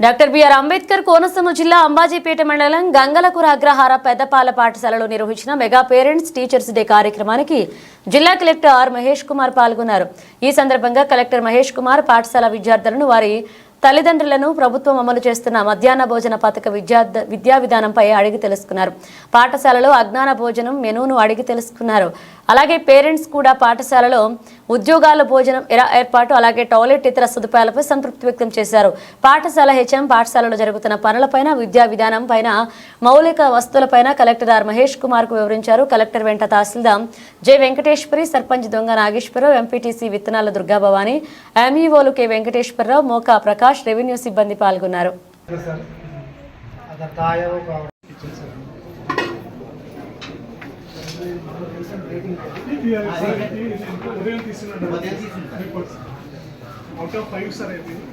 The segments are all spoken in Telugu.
Doctor B R Ambedkar Konaseema జిల్లా అంబాజీపేట మండలం గంగలకూర అగ్రహార పెద్దపాల పాఠశాలలో నిర్వహించిన మెగా పేరెంట్స్ టీచర్స్ డే కార్యక్రమానికి జిల్లా కలెక్టర్ ఆర్ మహేష్ కుమార్ పాల్గొన్నారు. ఈ సందర్భంగా కలెక్టర్ మహేష్ కుమార్ పాఠశాల విద్యార్థులను వారి తల్లిదండ్రులను ప్రభుత్వం అమలు చేస్తున్న మధ్యాహ్న భోజన పథక విద్యా విద్యా విధానంపై అడిగి తెలుసుకున్నారు. పాఠశాలలో అజ్ఞాన భోజనం మెనూను అడిగి తెలుసుకున్నారు. అలాగే పేరెంట్స్ కూడా పాఠశాలలో ఉద్యోగాల భోజనం ఏర్పాటు అలాగే టాయిలెట్ ఇతర సదుపాయాలపై సంతృప్తి వ్యక్తం చేశారు. పాఠశాల హెచ్ఎం పాఠశాలలో జరుగుతున్న పనులపైన విద్యా విధానం పైన మౌలిక వస్తువులపైన కలెక్టర్ ఆర్ మహేష్ కుమార్కు వివరించారు. కలెక్టర్ వెంట తహసీల్దార్ జె వెంకటేశ్వరి సర్పంచ్ దొంగ నాగేశ్వరరావు ఎంపీటీసీ విత్తనాల దుర్గాభవాని ఎంఈఓలు కె వెంకటేశ్వరరావు మోకా ప్రకాష్ ప్రకాష్ రెవెన్యూ సిబ్బంది పాల్గొన్నారు. అవుట్ ఆఫ్ ఫైవ్ సార్ అయిపోయింది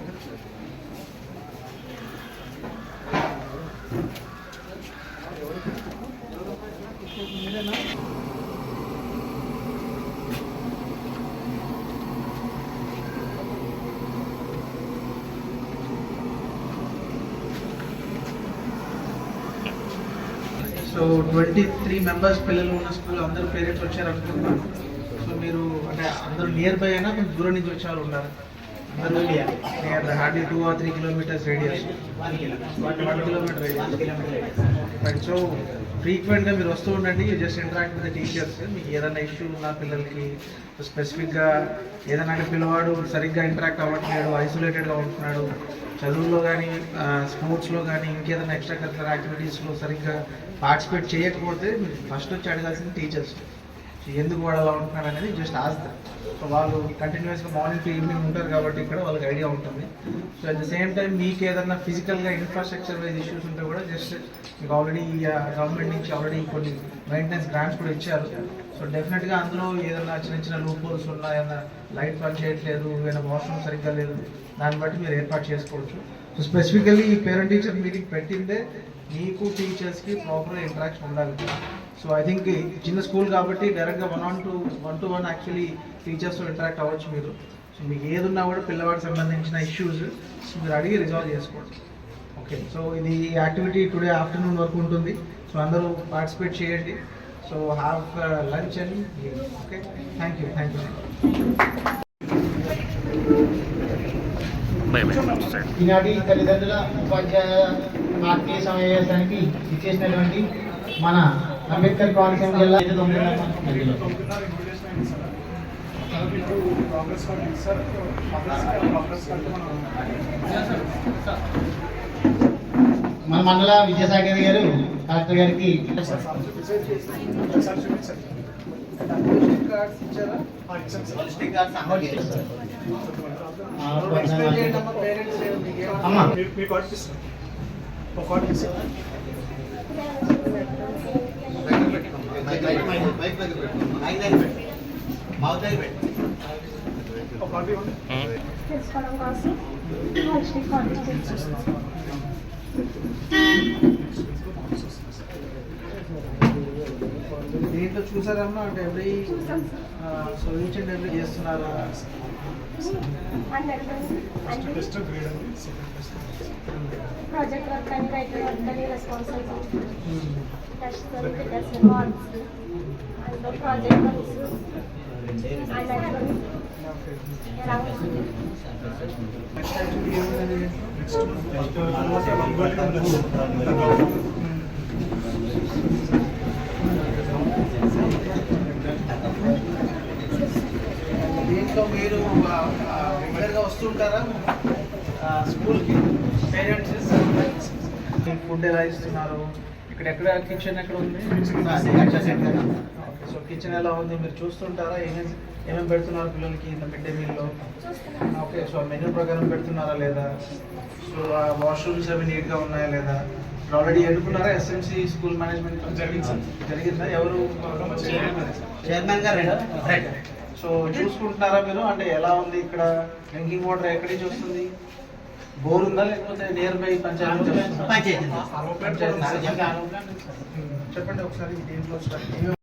సో ట్వంటీ త్రీ మెంబర్స్ పిల్లలు ఉన్న స్కూల్ అందరూ పేరెంట్స్ వచ్చారు అనుకుంటున్నాను సో మీరు అంటే అందరూ నియర్ బై అయినా కొంచెం దూరం నుంచి వచ్చే వాళ్ళు ఉన్నారు. అందరూ near hardly two or three kilometres radius one kilometre radius so ఫ్రీక్వెంట్గా మీరు వస్తూ ఉండండి. జస్ట్ ఇంటరాక్ట్ విత్ టీచర్స్ మీకు ఏదైనా ఇష్యూ ఉన్న పిల్లలకి స్పెసిఫిక్గా ఏదైనా అంటే పిల్లవాడు సరిగ్గా ఇంటరాక్ట్ అవ్వట్లేడు ఐసోలేటెడ్గా ఉంటున్నాడు చదువులో కానీ స్పోర్ట్స్లో కానీ ఇంకేదైనా ఎక్స్ట్రా కరికులర్ యాక్టివిటీస్లో సరిగ్గా పార్టిసిపేట్ చేయకపోతే మీరు ఫస్ట్ వచ్చి అడగాల్సింది టీచర్స్ ఎందుకు వాళ్ళు అలా ఉంటున్నారు అనేది జస్ట్ ఆస్తారు సో వాళ్ళు కంటిన్యూస్గా మార్నింగ్ టు ఈవినింగ్ ఉంటారు కాబట్టి ఇక్కడ వాళ్ళకి ఐడియా ఉంటుంది. So at the same time మీకు ఏదన్నా ఫిజికల్గా ఇన్ఫ్రాస్ట్రక్చర్ వైజ్ ఇష్యూస్ ఉంటే కూడా జస్ట్ మీకు ఆల్రెడీ గవర్నమెంట్ నుంచి ఆల్రెడీ కొన్ని మెయింటెనెన్స్ గ్రాంట్స్ కూడా ఇచ్చారు. సో డెఫినెట్గా అందులో ఏదైనా చిన్న చిన్న లూప్ హోల్స్ ఉన్నా ఏదైనా లైట్ పని చేయట్లేదు ఏదైనా వాష్రూమ్ సరిగ్గా లేదు దాన్ని బట్టి మీరు ఏర్పాటు చేసుకోవచ్చు. సో స్పెసిఫికల్లీ ఈ పేరెంట్ టీచర్ మీటింగ్ పెట్టిందే మీకు టీచర్స్కి ప్రాపర్ ఇంటరాక్షన్ ఉండాలి. సో ఐ థింక్ చిన్న స్కూల్ కాబట్టి డైరెక్ట్గా one on to one to one actually టీచర్స్తో interact అవ్వచ్చు మీరు. సో మీకు ఏది ఉన్నా కూడా పిల్లవాడికి సంబంధించిన ఇష్యూస్ మీరు అడిగి రిజాల్వ్ చేసుకోవచ్చు. ఓకే సో ఇది యాక్టివిటీ టుడే ఆఫ్టర్నూన్ వరకు ఉంటుంది. సో అందరూ పార్టిసిపేట్ చేయండి. So have lunch and okay thank you thank you ఈనాటి తల్లిదండ్రుల ఉపాధ్యాయ ఆత్మీయ సమావేశానికి ఇచ్చేసినటువంటి మన అంబేద్కర్ కోనసీమ జిల్లా ఐదు తొమ్మిది మందిలో. తొమ్మిదిన్నర ఇన్విటేషన్ అయింది సార్. సార్. ఇప్పుడు Congress party sir Congress Congress party మనం మన మండల విద్యాశాఖ గారు కలెక్టర్ గారికి సార్ చూపించండి కార్డ్స్ ఇచ్చారా ఆ, ఇచ్చాను సార్ ఆ, ఎక్స్ప్లెయిన్ చేయండి అమ్మా పేరెంట్స్ అమ్మా మీ- మీ కార్డు తీసుకోండి ఒక కార్డు తీసుకోండి ఒక కార్డు ఇవ్వండి తెలుసుకోవడం కోసం. దీంట్లో చూసారమ్మా అంటే ఎవ్రీ చూసాం సార్. సో ఈచ్ అండ్ ఎవ్రీ చేస్తున్నారా? అందరికీ అన్ని టెస్ట్ గ్రేడ్ అండి సెకండ్ టెస్ట్ ప్రాజెక్ట్ వర్క్ అని రైటర్ వర్క్ అని responsibility test fitness marks and project works and అటువంటి ఎలా ఉంది నెక్స్ట్ వస్తుంటారా? స్కూల్కి పేరెంట్స్? ఫుడ్ ఎలా ఇస్తున్నారు? ఇక్కడ ఎక్కడ కిచెన్ ఎక్కడ ఉంది? సో కిచెన్ ఎలా ఉంది? మీరు చూస్తుంటారా? ఏమేమి ఏమేమి పెడుతున్నారు పిల్లలకి ఇంత మిడ్ డే మీల్లో? ఓకే సో మెనూ ప్రకారం పెడుతున్నారా లేదా? సో ఆ వాష్రూమ్స్ అవి నీట్గా ఉన్నాయా లేదా? ఆల్రెడీ ఎన్నుకున్నారా ఎస్ఎంసి స్కూల్ మేనేజ్మెంట్? జరిగింది. ఎవరు చైర్మన్ గారు. రైట్ సో చూసుకుంటున్నారా మీరు? అంటే ఎలా ఉంది ఇక్కడ డ్రింకింగ్ వాటర్ ఎక్కడి నుంచి వస్తుంది? బోర్ ఉందా లేకపోతే నియర్ బై పంచాయతీ. చెప్పండి ఒకసారి దీంట్లో